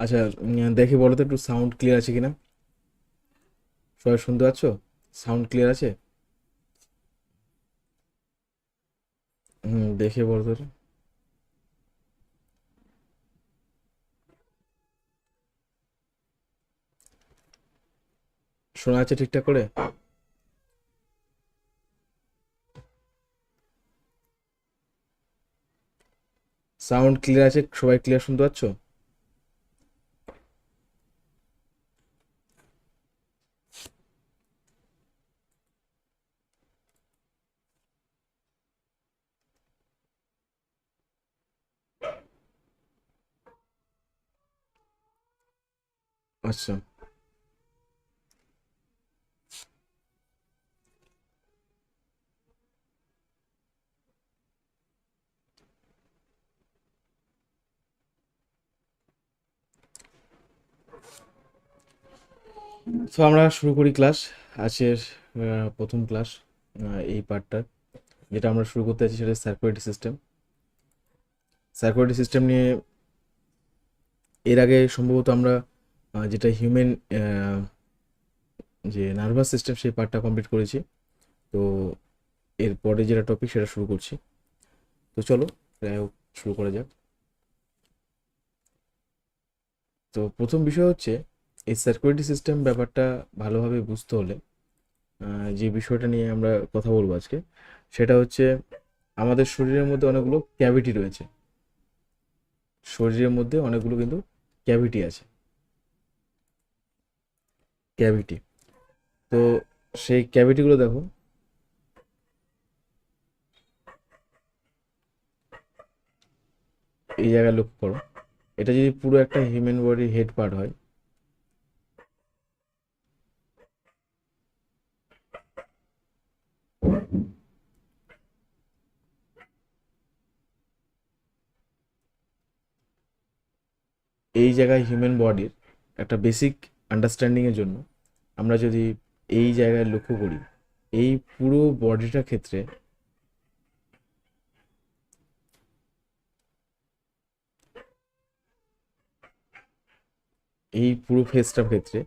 আচ্ছা দেখি বলো তো একটু সাউন্ড ক্লিয়ার আছে কিনা? সবাই শুনতে পাচ্ছ? সাউন্ড ক্লিয়ার আছে? হুম, দেখে বলো তো শোনা যাচ্ছে ঠিকঠাক করে? সাউন্ড ক্লিয়ার আছে? সবাই ক্লিয়ার শুনতে পাচ্ছ? আচ্ছা। তো আমরা শুরু করি ক্লাস আজকের প্রথম ক্লাস এই পার্টটা যেটা আমরা শুরু করতে যাচ্ছি সেটা সার্কুলেটরি সিস্টেম সার্কুলেটরি সিস্টেম নিয়ে এর আগে সম্ভবত আমরা যেটা হিউম্যান যে নার্ভাস সিস্টেম সেই পার্টটা কমপ্লিট করেছি। তো এরপরে যেটা টপিক সেটা শুরু করছি। তো চলো, যাই হোক, শুরু করা যাক। তো প্রথম বিষয় হচ্ছে, এই সার্কুলেটরি সিস্টেম ব্যাপারটা ভালোভাবে বুঝতে হলে যে বিষয়টা নিয়ে আমরা কথা বলব আজকে, সেটা হচ্ছে, আমাদের শরীরের মধ্যে অনেকগুলো ক্যাভিটি রয়েছে। শরীরের মধ্যে অনেকগুলো কিন্তু ক্যাভিটি আছে। ক্যাভিটি তো সেই ক্যাভিটিগুলো দেখো। এই জায়গায় লক্ষ্য করো। এটা যদি পুরো একটা হিউম্যান বডির হেড পার্ট হয়। এই জায়গায় হিউম্যান বডির একটা বেসিক আন্ডারস্ট্যান্ডিংয়ের জন্য আমরা যদি এই জায়গায় লক্ষ্য করি, এই পুরো বডিটার ক্ষেত্রে এই পুরো ফেসটার ক্ষেত্রে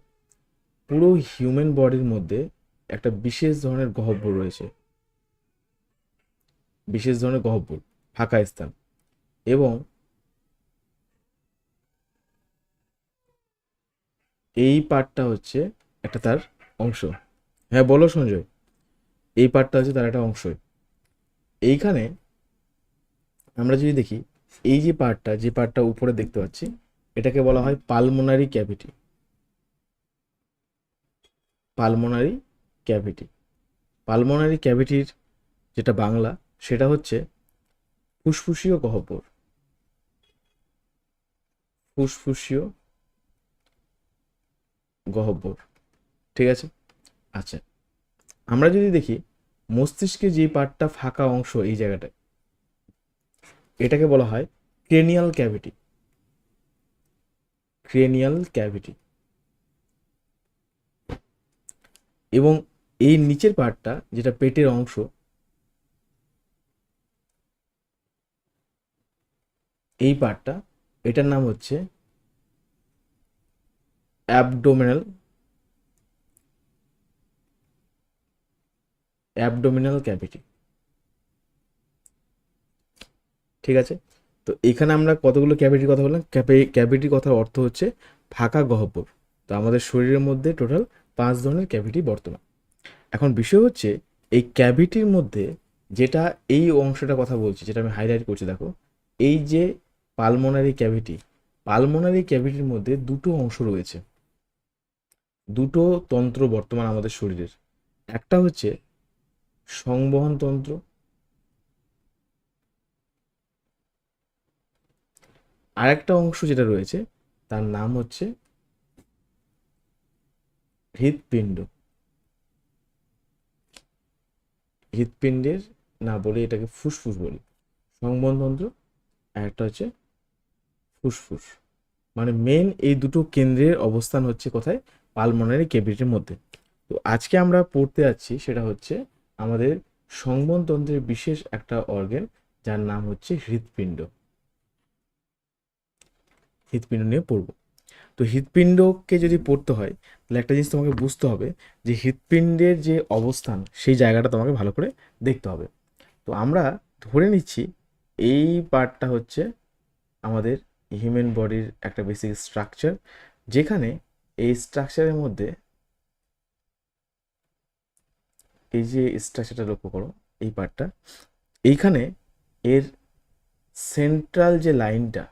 পুরো হিউম্যান বডির মধ্যে একটা বিশেষ ধরনের গহ্বর রয়েছে। বিশেষ ধরনের গহ্বর ফাঁকা স্থান এবং এই পার্টটা হচ্ছে একটা তার অংশ। হ্যাঁ বলো সঞ্জয়। এই পার্টটা হচ্ছে তার একটা অংশ এইখানে আমরা যদি দেখি, এই যে পার্টটা যে পার্টটা উপরে দেখতে পাচ্ছি, এটাকে বলা হয় pulmonary cavity. Pulmonary cavity. Pulmonary ক্যাভিটির যেটা বাংলা, সেটা হচ্ছে ফুসফুসীয় গহ্বর। ফুসফুসীয় গহ্বর। ঠিক আছে? আচ্ছা আমরা যদি দেখি মস্তিষ্কে যে পার্টটা ফাঁকা অংশ এই জায়গাটায়, এটাকে বলা হয় ক্রেনিয়াল ক্যাভিটি। Cranial cavity. এবং এই নিচের পার্টটা যেটা পেটের অংশ, এই পার্টটা, এটার নাম হচ্ছে অ্যাবডোমিনাল অ্যাবডোমিনাল ক্যাভিটি ঠিক আছে? তো এখানে আমরা কতগুলো ক্যাভিটির কথা বললাম? ক্যাভিটির কথার অর্থ হচ্ছে ফাঁকা গহ্বর। তো আমাদের শরীরের মধ্যে টোটাল পাঁচ ধরনের ক্যাভিটি বর্তমান। এখন বিষয় হচ্ছে, এই ক্যাভিটির মধ্যে যেটা এই অংশটা কথা বলছি, যেটা আমি হাইলাইট করছি, দেখো, এই যে পালমোনারি ক্যাভিটি পালমোনারি ক্যাভিটির মধ্যে দুটো অংশ রয়েছে। দুটো তন্ত্র বর্তমান আমাদের শরীরের। একটা হচ্ছে সংবহন তন্ত্র আরেকটা অংশ যেটা রয়েছে, তার নাম হচ্ছে হৃৎপিণ্ড। হৃৎপিণ্ডের না বলে এটাকে ফুসফুস বলি। আর একটা হচ্ছে ফুসফুস। মানে মেন এই দুটো কেন্দ্রের অবস্থান হচ্ছে কোথায়? পালমোনারি ক্যাভিটির মধ্যে। তো আজকে আমরা পড়তে যাচ্ছি সেটা হচ্ছে আমাদের সংবহনতন্ত্রের বিশেষ একটা অর্গান যার নাম হচ্ছে হৃৎপিণ্ড। হৃৎপিণ্ড নিয়ে পড়ব। তো হৃৎপিণ্ডকে যদি পড়তে হয়, তাহলে একটা জিনিস তোমাকে বুঝতে হবে যে হৃৎপিণ্ডের যে অবস্থান, সেই জায়গাটা তোমাকে ভালো করে দেখতে হবে। তো আমরা ধরে নিচ্ছি এই পার্টটা হচ্ছে আমাদের হিউম্যান বডির একটা বেসিক স্ট্রাকচার যেখানে এই স্ট্রাকচারের মধ্যে এই যে স্ট্রাকচারটা লক্ষ্য করো, এই পার্টটা এইখানে এর সেন্ট্রাল যে লাইনটা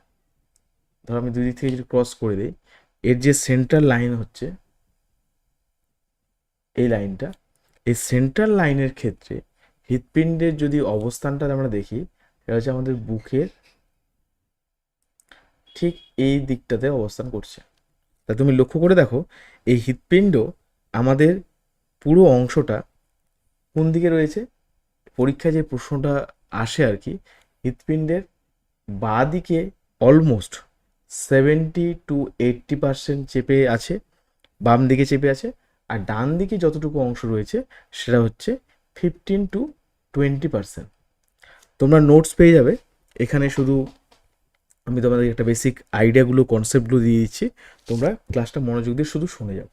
ধরো আমি দুই দিক থেকে যদি ক্রস করে দিই, এর যে সেন্ট্রাল লাইন হচ্ছে, এই লাইনটা এই সেন্ট্রাল লাইনের ক্ষেত্রে হৃৎপিণ্ডের যদি অবস্থানটা আমরা দেখি এটা হচ্ছে আমাদের বুকের ঠিক এই দিকটাতে অবস্থান করছে। তা তুমি লক্ষ্য করে দেখো, এই হৃৎপিণ্ড আমাদের পুরো অংশটা কোন দিকে রয়েছে? পরীক্ষায় যে প্রশ্নটা আসে আর কি, হৃৎপিণ্ডের বাঁ দিকে almost seventy to eighty percent চেপে আছে বাম দিকে চেপে আছে, আর ডান দিকে যতটুকু অংশ রয়েছে, সেটা হচ্ছে ফিফটিন টু টোয়েন্টি পার্সেন্ট তোমরা নোটস পেয়ে যাবে, এখানে শুধু আমি তোমাদের একটা বেসিক আইডিয়াগুলো কনসেপ্টগুলো দিয়ে দিচ্ছি, তোমরা ক্লাসটা মনোযোগ দিয়ে শুধু শুনে যাও।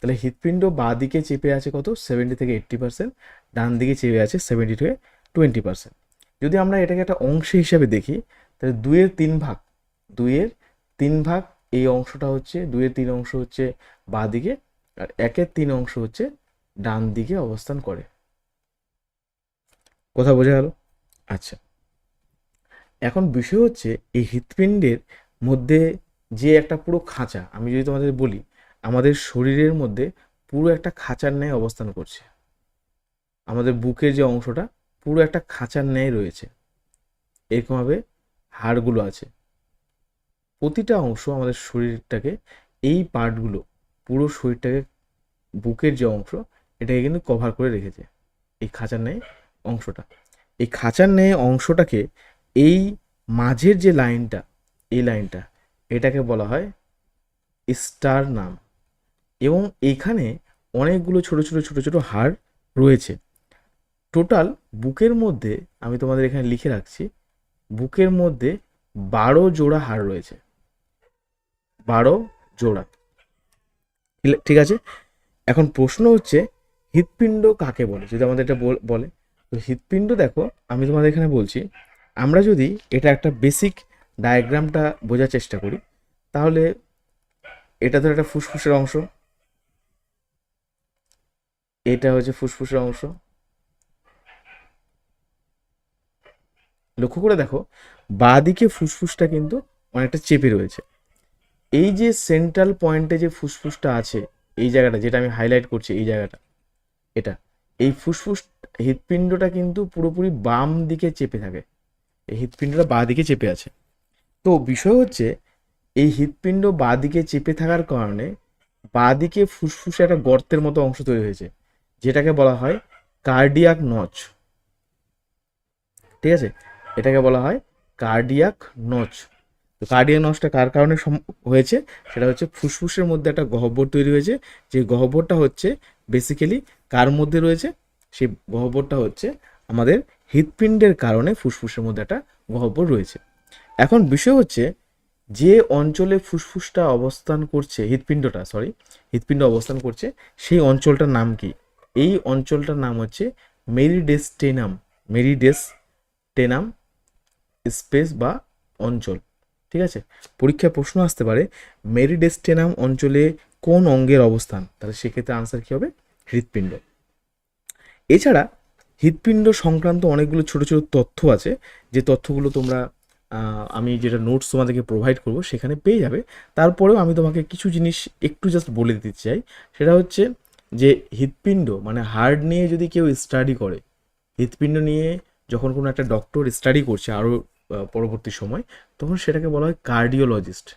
তাহলে হৃৎপিণ্ড বাঁ দিকে চেপে আছে কত? সেভেন্টি থেকে এইট্টি পার্সেন্ট ডান দিকে চেপে আছে সেভেন্টি থেকে টোয়েন্টি পার্সেন্ট যদি আমরা এটাকে একটা অংশ হিসাবে দেখি, তাহলে দুইয়ের তিন ভাগ, দুইয়ের তিন ভাগ এই অংশটা হচ্ছে, দুইয়ের তিন অংশ হচ্ছে বাঁ দিকে আর একের তিন অংশ হচ্ছে ডান দিকে অবস্থান করে। কথা বোঝা গেল? আচ্ছা। এখন বিষয় হচ্ছে, এই হৃৎপিণ্ডের মধ্যে যে একটা পুরো খাঁচা, আমি যদি তোমাদের বলি আমাদের শরীরের মধ্যে পুরো একটা খাঁচার ন্যায় অবস্থান করছে। আমাদের বুকের যে অংশটা পুরো একটা খাঁচার ন্যায় রয়েছে। এরকমভাবে হাড়গুলো আছে। প্রতিটা অংশ আমাদের শরীরটাকে, এই পার্টগুলো পুরো শরীরটাকে, বুকের যে অংশ, এটাকে কিন্তু কভার করে রেখেছে এই খাঁচার ন্যায় অংশটা। এই খাঁচার ন্যায় অংশটাকে এই মাঝের যে লাইনটা, এই লাইনটা, এটাকে বলা হয় স্টার নাম। এবং এইখানে অনেকগুলো ছোট ছোট ছোট ছোট হাড় রয়েছে। টোটাল বুকের মধ্যে আমি তোমাদের এখানে লিখে রাখছি, বুকের মধ্যে বারো জোড়া হাড় রয়েছে। বারো জোড়া। ঠিক- ঠিক আছে? এখন প্রশ্ন হচ্ছে, হৃৎপিণ্ড কাকে বলে? যদি আমাদের এটা বলে তো হৃৎপিণ্ড দেখো, আমি তোমাদের এখানে বলছি, আমরা যদি এটা একটা বেসিক ডায়াগ্রামটা বোঝার চেষ্টা করি, তাহলে এটা তো একটা ফুসফুসের অংশ এটা হচ্ছে ফুসফুসের অংশ। লক্ষ্য করে দেখো বাঁ দিকে ফুসফুসটা কিন্তু অনেকটা চেপে রয়েছে। এই যে সেন্ট্রাল পয়েন্টে যে ফুসফুসটা আছে, এই জায়গাটা যেটা আমি হাইলাইট করছি, এই জায়গাটা, এটা, এই ফুসফুস হৃৎপিণ্ডটা কিন্তু পুরোপুরি বাম দিকে চেপে থাকে। এই হৃৎপিণ্ডটা বাঁ দিকে চেপে আছে। তো বিষয় হচ্ছে, এই হৃৎপিণ্ড বাঁ দিকে চেপে থাকার কারণে বাঁ দিকে ফুসফুসে একটা গর্তের মতো অংশ তৈরি হয়েছে। যেটাকে বলা হয় কার্ডিয়াক নচ ঠিক আছে? এটাকে বলা হয় কার্ডিয়াক নচ তো কার্ডিয়াক নচটা কার কারণে হয়েছে? সেটা হচ্ছে ফুসফুসের মধ্যে একটা গহ্বর তৈরি হয়েছে। যে গহ্বরটা হচ্ছে বেসিক্যালি কার মধ্যে রয়েছে? সেই গহ্বরটা হচ্ছে আমাদের হৃৎপিণ্ডের কারণে ফুসফুসের মধ্যে একটা গহ্বর রয়েছে। এখন বিষয় হচ্ছে যে অঞ্চলে ফুসফুসটা অবস্থান করছে, হৃৎপিণ্ডটা সরি হৃৎপিণ্ড অবস্থান করছে, সেই অঞ্চলটার নাম কি? এই অঞ্চলটার নাম হচ্ছে মেরিডেস্টেনাম মেরিডেস্টেনাম স্পেস বা অঞ্চল। ঠিক আছে? পরীক্ষায় প্রশ্ন আসতে পারে, মেরিডেস্টেনাম অঞ্চলে কোন অঙ্গের অবস্থান? তাহলে সেক্ষেত্রে আনসার কী হবে? হৃৎপিণ্ড। এছাড়া হৃৎপিণ্ড সংক্রান্ত অনেকগুলো ছোট ছোট তথ্য আছে, যে তথ্যগুলো তোমরা আমি যেটা নোটস তোমাদেরকে প্রোভাইড করব সেখানে পেয়ে যাবে। তারপরেও আমি তোমাকে কিছু জিনিস একটু জাস্ট বলে দিতে চাই। সেটা হচ্ছে যে হৃৎপিণ্ড মানে হার্ট নিয়ে যদি কেউ স্টাডি করে, হৃৎপিণ্ড নিয়ে যখন কোনো একটা ডক্টর স্টাডি করছে আরও পরবর্তী সময়, তখন সেটাকে বলা হয় কার্ডিওলজিস্ট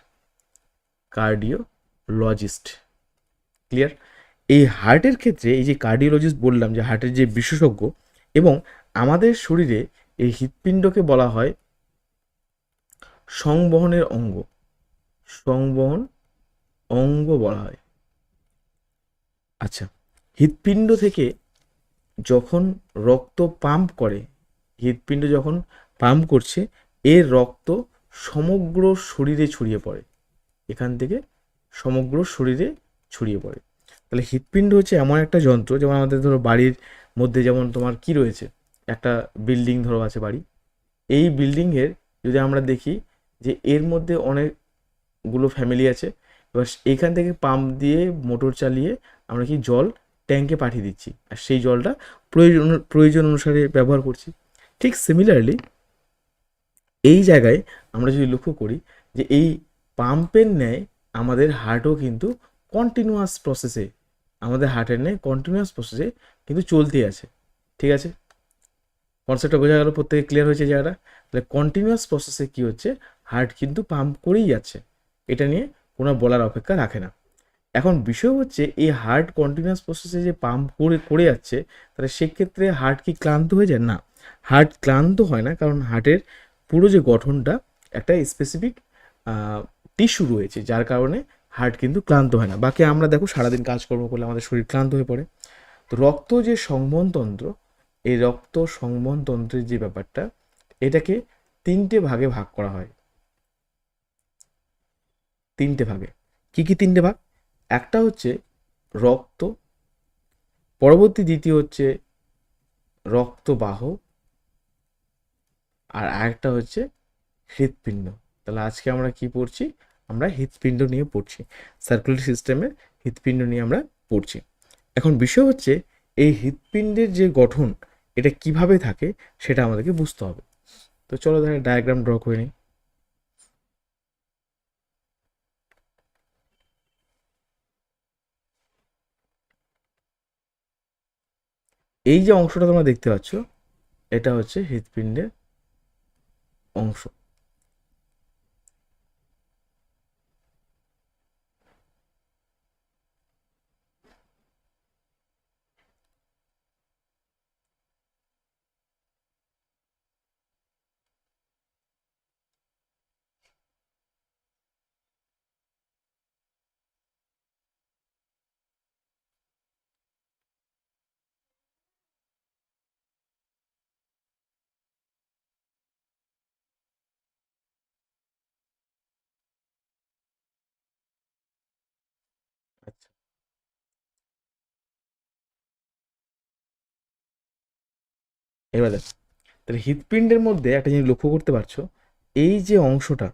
কার্ডিওলজিস্ট ক্লিয়ার এই হার্টের ক্ষেত্রে, এই যে কার্ডিওলজিস্ট বললাম, যে হার্টের যে বিশেষজ্ঞ এবং আমাদের শরীরে এই হৃৎপিণ্ডকে বলা হয় সংবহনের অঙ্গ। সংবহন অঙ্গ বলা হয়। আচ্ছা হৃৎপিণ্ড থেকে যখন রক্ত পাম্প করে, হৃৎপিণ্ড যখন পাম্প করছে এর রক্ত সমগ্র শরীরে ছড়িয়ে পড়ে। এখান থেকে সমগ্র শরীরে ছড়িয়ে পড়ে। তাহলে হৃৎপিণ্ড হচ্ছে এমন একটা যন্ত্র, যেমন আমাদের ধরো বাড়ির মধ্যে যেমন তোমার কি রয়েছে? একটা বিল্ডিং ধরো আছে বাড়ি। এই বিল্ডিংয়ের যদি আমরা দেখি যে এর মধ্যে অনেকগুলো ফ্যামিলি আছে, এবার এখান থেকে পাম্প দিয়ে মোটর চালিয়ে আমরা কি জল ট্যাঙ্কে পাঠিয়ে দিচ্ছি। আর সেই জলটা প্রয়োজন প্রয়োজন অনুসারে ব্যবহার করছি। ঠিক সিমিলারলি এই জায়গায় আমরা যদি লক্ষ্য করি যে এই পাম্পের ন্যায় আমাদের হার্টও কিন্তু কন্টিনিউয়াস প্রসেসে আমাদের হার্টের ন্যায় কন্টিনিউয়াস প্রসেসে কিন্তু চলতেই আছে। ঠিক আছে? কনসেপ্টটা বোঝা গেল, প্রত্যেকে ক্লিয়ার হয়েছে জায়গাটা? তাহলে কন্টিনিউয়াস প্রসেসে কী হচ্ছে? হার্ট কিন্তু পাম্প করেই যাচ্ছে। এটা নিয়ে কোনো বলার অপেক্ষা রাখে না। এখন বিষয় হচ্ছে, এই হার্ট কন্টিনিউয়াস প্রসেসে যে পাম্প করে করে যাচ্ছে, তাহলে সেক্ষেত্রে হার্ট কি ক্লান্ত হয়ে যায়? না। হার্ট ক্লান্ত হয় না, কারণ হার্টের পুরো যে গঠনটা, একটা স্পেসিফিক টিস্যু রয়েছে, যার কারণে হার্ট কিন্তু ক্লান্ত হয় না। বাকি আমরা দেখো সারাদিন কাজকর্ম করলে আমাদের শরীর ক্লান্ত হয়ে পড়ে। তো রক্ত যে সংবহনতন্ত্র, এই রক্ত সংবহনতন্ত্রের যে ব্যাপারটা, এটাকে তিনটে ভাগে ভাগ করা হয়। তিনটে ভাগে। কি কি তিনটে ভাগ? একটা হচ্ছে রক্ত, পরবর্তী দ্বিতীয় হচ্ছে রক্তবাহ, আর আরেকটা হচ্ছে হৃৎপিণ্ড। তাহলে আজকে আমরা কি পড়ছি? আমরা হৃৎপিণ্ড নিয়ে পড়ছি। সার্কুলার সিস্টেমে হৃৎপিণ্ড নিয়ে আমরা পড়ছি। এখন বিষয় হচ্ছে, এই হৃৎপিণ্ডের যে গঠন, এটা কীভাবে থাকে, সেটা আমাদেরকে বুঝতে হবে। তো চলো তাহলে ডায়াগ্রাম ড্র করে নিই। এই যে অংশটা তোমরা দেখতে পাচ্ছ এটা হচ্ছে হৃৎপিণ্ডের অংশ আচ্ছা এবার, তাহলে হৃৎপিণ্ডের মধ্যে একটা জিনিস লক্ষ্য করতে পারছ, এই যে অংশটা,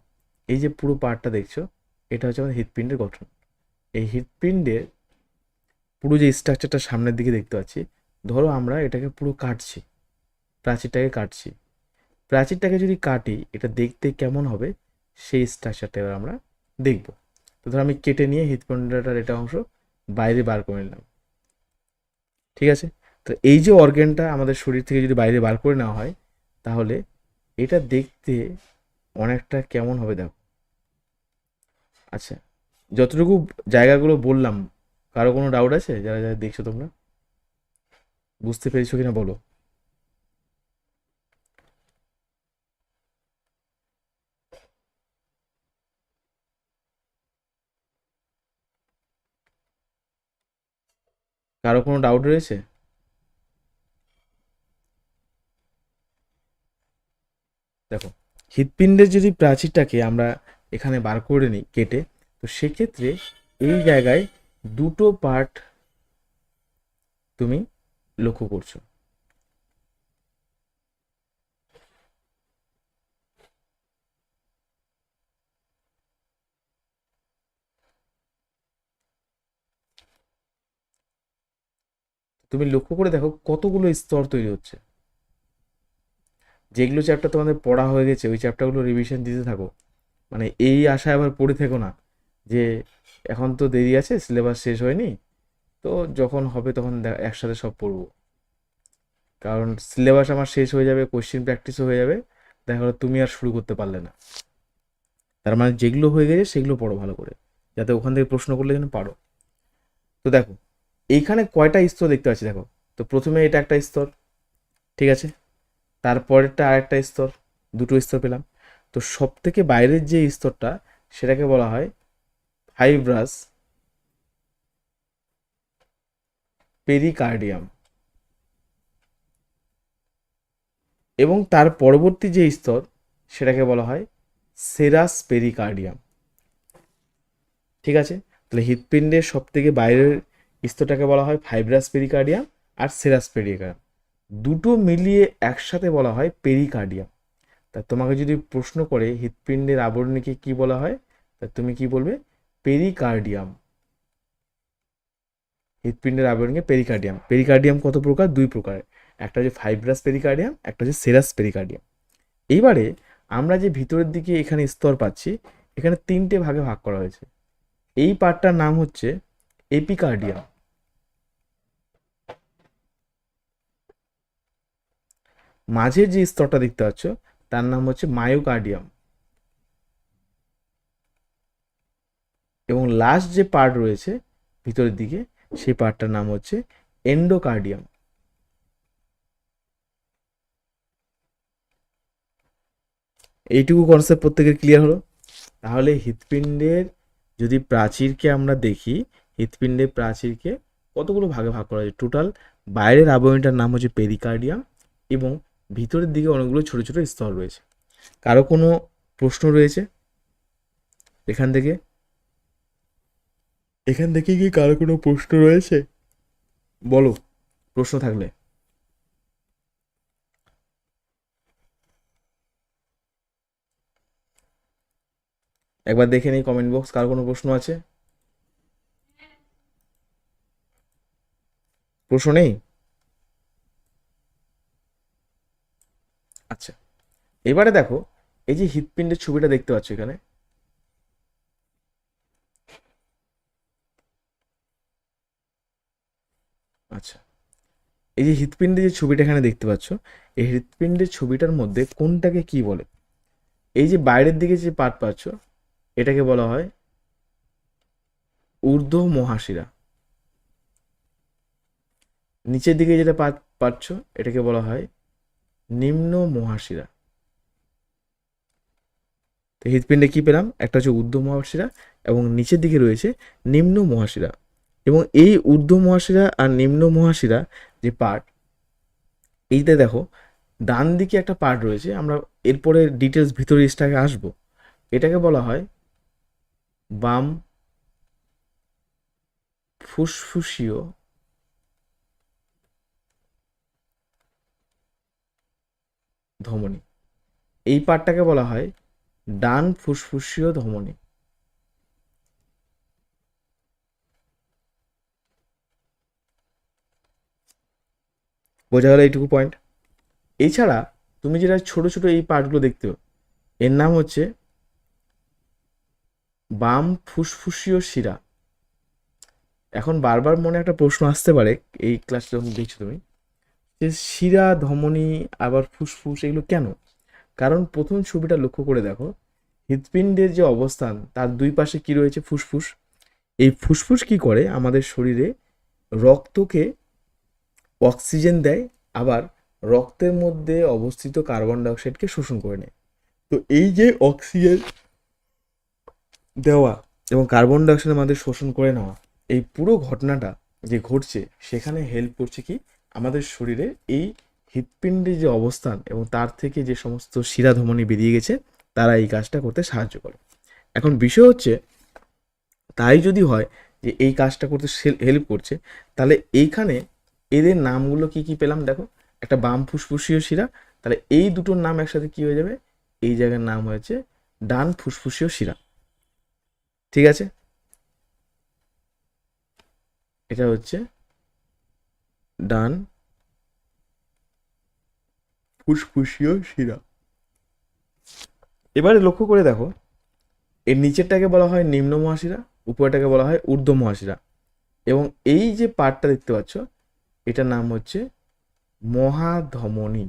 এই যে পুরো পার্টটা দেখছ, এটা হচ্ছে আমাদের হৃৎপিণ্ডের গঠন। এই হৃৎপিণ্ডের পুরো যে স্ট্রাকচারটা সামনের দিকে দেখতে পাচ্ছি, ধরো আমরা এটাকে পুরো কাটছি, প্রাচীরটাকে কাটছি। প্রাচীরটাকে যদি কাটি, এটা দেখতে কেমন হবে? সেই স্ট্রাকচারটা এবার আমরা দেখব। তো ধরো আমি কেটে নিয়ে হৃৎপিণ্ডটার এটা অংশ বাইরে বার করে নিলাম। ঠিক আছে? তো এই যে অর্গ্যানটা আমাদের শরীর থেকে যদি বাইরে বার করে নেওয়া হয়, তাহলে এটা দেখতে অনেকটা কেমন হবে দেখো। আচ্ছা যতটুকু জায়গাগুলো বললাম, কারও কোনো ডাউট আছে? যারা যারা দেখছ তোমরা? বুঝতে পেরেছ কিনা বলো? কারও কোনো ডাউট রয়েছে দেখো হৃৎপিণ্ডের যদি প্রাচীরটাকে আমরা এখানে বার করে নিই কেটে, তো সেক্ষেত্রে এই জায়গায় দুটো পার্ট তুমি লক্ষ্য করছ। তুমি লক্ষ্য করে দেখো কতগুলো স্তর তৈরি হচ্ছে। যেগুলো চ্যাপ্টার তোমাদের পড়া হয়ে গেছে, ওই চ্যাপ্টারগুলো রিভিশন দিতে থাকো। মানে এই আশায় আবার পড়ে থেকো না যে এখন তো দেরি আছে সিলেবাস শেষ হয়নি, তো যখন হবে তখন একসাথে সব পড়ব। কারণ সিলেবাস আমার শেষ হয়ে যাবে কোশ্চেন প্র্যাকটিসও হয়ে যাবে, দেখা গেলো তুমি আর শুরু করতে পারলে না। তার মানে যেগুলো হয়ে গেছে সেগুলো পড়ো ভালো করে, যাতে ওখান থেকে প্রশ্ন করলে যেন পারো। তো দেখো, এইখানে কয়টা স্তর দেখতে পাচ্ছি দেখো। তো প্রথমে এটা একটা স্তর, ঠিক আছে? তারপরেরটা আরেকটা স্তর, দুটো স্তর পেলাম। তো সব থেকে বাইরের যে স্তরটা, সেটাকে বলা হয় ফাইব্রাস পেরিকার্ডিয়াম। এবং তার পরবর্তী যে স্তর, সেটাকে বলা হয় সেরাস পেরিকার্ডিয়াম। ঠিক আছে? তাহলে হৃৎপিণ্ডের সব থেকে বাইরের স্তরটাকে বলা হয় ফাইব্রাস পেরিকার্ডিয়াম আর সেরাস পেরিকার্ডিয়াম। দুটো মিলিয়ে একসাথে বলা হয় পেরিকার্ডিয়াম তা তোমাকে যদি প্রশ্ন করে হৃৎপিণ্ডের আবরণীকে কি বলা হয়, তা তুমি কি বলবে? পেরিকার্ডিয়াম হৃৎপিণ্ডের আবরণীকে পেরিকার্ডিয়াম পেরিকার্ডিয়াম কত প্রকার? দুই প্রকার। একটা হচ্ছে ফাইব্রাস পেরিকার্ডিয়াম একটা হচ্ছে সেরাস পেরিকার্ডিয়াম এইবারে আমরা যে ভিতরের দিকে এখানে স্তর পাচ্ছি, এখানে তিনটে ভাগে ভাগ করা হয়েছে। এই পার্টটার নাম হচ্ছে এপিকার্ডিয়াম। মাঝের যে স্তরটা দেখতে পাচ্ছ, তার নাম হচ্ছে মায়োকার্ডিয়াম এবং লাস্ট যে পার্ট রয়েছে ভিতরের দিকে, সেই পার্টটার নাম হচ্ছে এন্ডোকার্ডিয়াম এইটুকু কনসেপ্ট প্রত্যেকের ক্লিয়ার হলো? তাহলে হৃৎপিণ্ডের যদি প্রাচীরকে আমরা দেখি, হৃৎপিণ্ডের প্রাচীরকে কতগুলো ভাগে ভাগ করা যায়? টোটাল বাইরের আবরণীটার নাম হচ্ছে পেরিকার্ডিয়াম এবং ভিতরের দিকে অনেকগুলো ছোট ছোট স্তর রয়েছে। কারও কোনো প্রশ্ন রয়েছে? এখান থেকে? এখান থেকে কি কারও কোনো প্রশ্ন রয়েছে? বলো প্রশ্ন থাকলে। একবার দেখে নিই কমেন্ট বক্স কার কোনো প্রশ্ন আছে? প্রশ্ন নেই আচ্ছা এবারে দেখো, এই যে হৃৎপিণ্ডের ছবিটা দেখতে পাচ্ছ এখানে। আচ্ছা এই যে হৃৎপিণ্ডের যে ছবিটা এখানে দেখতে পাচ্ছ, এই হৃৎপিণ্ডের ছবিটার মধ্যে কোনটাকে কি বলে? এই যে বাইরের দিকে যে পার্ট পাচ্ছ, এটাকে বলা হয় ঊর্ধ্ব মহাশিরা। নিচের দিকে যেটা পাচ্ছ, এটাকে বলা হয় নিম্ন মহাশিরা। তো হৃৎপিণ্ডে কী পেলাম? একটা হচ্ছে ঊর্ধ্ব মহাশিরা এবং নিচের দিকে রয়েছে নিম্ন মহাশিরা। এবং এই ঊর্ধ্ব মহাশিরা আর নিম্ন মহাশিরা যে পার্ট, এইটা দেখো, ডান দিকে একটা পার্ট রয়েছে, আমরা এরপরে ডিটেলস ভিতরে এসটাকে আসব। এটাকে বলা হয় বাম ফুসফুসীয় ধমনী। এই পার্টটাকে বলা হয় ডান ফুসফুসীয় ধমনী। বোঝা গেল এইটুকু পয়েন্ট এছাড়া তুমি যেটা ছোট ছোট এই পার্টগুলো দেখতে এর নাম হচ্ছে বাম ফুসফুসীয় শিরা। এখন বারবার মনে একটা প্রশ্ন আসতে পারে, এই ক্লাস যখন দেখছ তুমি, যে শিরা, ধমনী, আবার ফুসফুস, এগুলো কেন? কারণ প্রথম ছবিটা লক্ষ্য করে দেখো, হৃৎপিণ্ডের যে অবস্থান, তার দুই পাশে কি রয়েছে? ফুসফুস। এই ফুসফুস কি করে? আমাদের শরীরে রক্তকে অক্সিজেন দেয়, আবার রক্তের মধ্যে অবস্থিত কার্বন ডাইঅক্সাইডকে শোষণ করে নেয়। তো এই যে অক্সিজেন দেওয়া এবং কার্বন ডাইঅক্সাইড আমাদের শোষণ করে নেওয়া, এই পুরো ঘটনাটা যে ঘটছে, সেখানে হেল্প করছে কি? আমাদের শরীরে এই হৃৎপিণ্ডের যে অবস্থান এবং তার থেকে যে সমস্ত শিরা ধমনী বেরিয়ে গেছে, তারা এই কাজটা করতে সাহায্য করে। এখন বিষয় হচ্ছে, তাই যদি হয় যে এই কাজটা করতে হেল্প করছে, তাহলে এইখানে এদের নামগুলো কি কি পেলাম? দেখো, একটা বাম ফুসফুসীয় শিরা, তাহলে এই দুটোর নাম একসাথে কি হয়ে যাবে? এই জায়গার নাম হয়েছে ডান ফুসফুসীয় শিরা। ঠিক আছে? এটা হচ্ছে ডান ফুসফুসীয় শিরা। এবারে লক্ষ্য করে দেখো, এর নিচেরটাকে বলা হয় নিম্ন মহাশিরা উপরটাকে বলা হয় ঊর্ধ্ব মহাশিরা। এবং এই যে পার্টটা দেখতে পাচ্ছ, এটার নাম হচ্ছে মহাধমনী।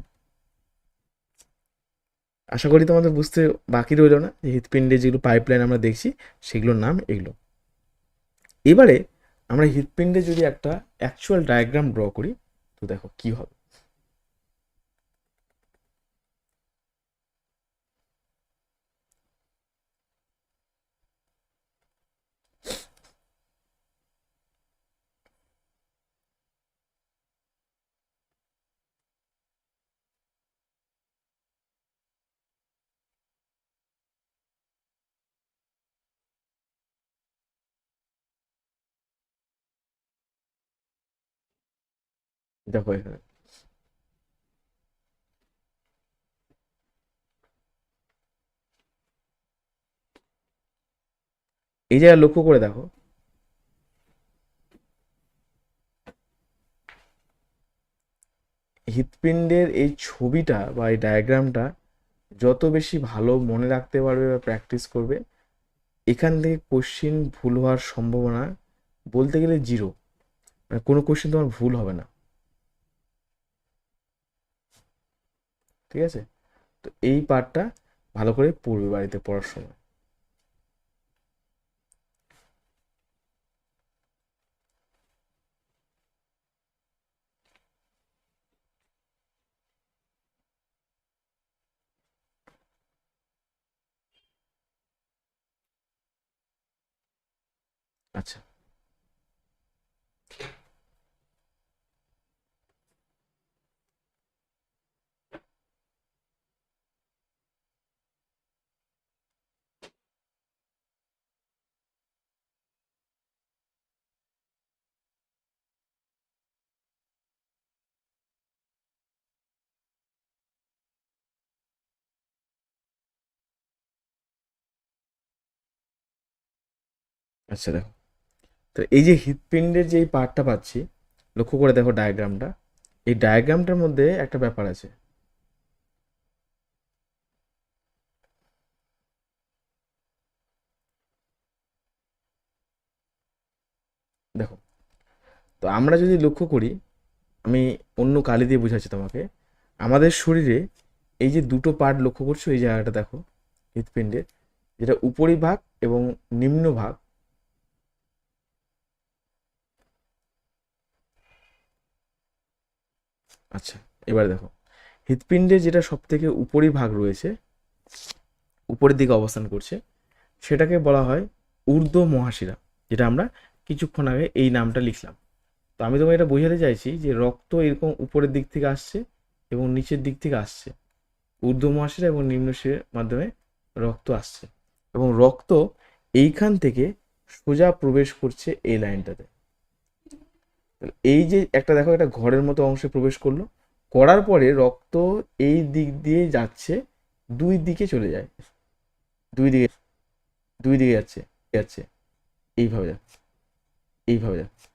আশা করি তোমাদের বুঝতে বাকি রইল না, যে হৃৎপিণ্ডে যেগুলো পাইপলাইন আমরা দেখছি, সেগুলোর নাম এগুলো। এবারে আমরা হৃৎপিণ্ডে যদি একটা অ্যাকচুয়াল ডায়াগ্রাম ড্র করি, তো দেখো কি হবে। দেখো এখানে এই জায়গায় লক্ষ্য করে দেখো। হৃৎপিণ্ডের এই ছবিটা বা এই ডায়াগ্রামটা যত বেশি ভালো মনে রাখতে পারবে বা প্র্যাকটিস করবে, এখান থেকে কোশ্চিন ভুল হওয়ার সম্ভাবনা বলতে গেলে জিরো মানে কোনো কোশ্চিন তোমার ভুল হবে না। ঠিক আছে? তো এই পার্টটা ভালো করে পড়বে বাড়িতে পড়ার সময় আচ্ছা আচ্ছা দেখো। তো এই যে হৃৎপিণ্ডের যে এই পার্টটা পাচ্ছি, লক্ষ্য করে দেখো ডায়াগ্রামটা এই ডায়াগ্রামটার মধ্যে একটা ব্যাপার আছে। দেখো, তো আমরা যদি লক্ষ্য করি, আমি অন্য কালি দিয়ে বোঝাচ্ছি তোমাকে। আমাদের শরীরে এই যে দুটো পার্ট লক্ষ্য করছ, এই জায়গাটা দেখো, হৃৎপিণ্ডের, যেটা উপরিভাগ এবং নিম্নভাগ। আচ্ছা এবার দেখো। হৃৎপিণ্ডের যেটা সব থেকে উপরি ভাগ রয়েছে, উপরের দিকে অবস্থান করছে, সেটাকে বলা হয় ঊর্ধ্ব মহাশিরা, যেটা আমরা কিছুক্ষণ আগে এই নামটা লিখলাম। তো আমি তোমাকে এটা বোঝাতে চাইছি যে রক্ত এরকম উপরের দিক থেকে আসছে এবং নিচের দিক থেকে আসছে। ঊর্ধ্ব মহাশিরা এবং নিম্নশিরার মাধ্যমে রক্ত আসছে এবং রক্ত এইখান থেকে সোজা প্রবেশ করছে এই লাইনটাতে। এই যে একটা দেখো, একটা ঘরের মতো অংশে প্রবেশ করল, করার পরে রক্ত এই দিক দিয়ে যাচ্ছে, দুই দিকে চলে যায়। দুই দিকে দুই দিকে যাচ্ছে যাচ্ছে। এইভাবে যাচ্ছে এইভাবে যাচ্ছে।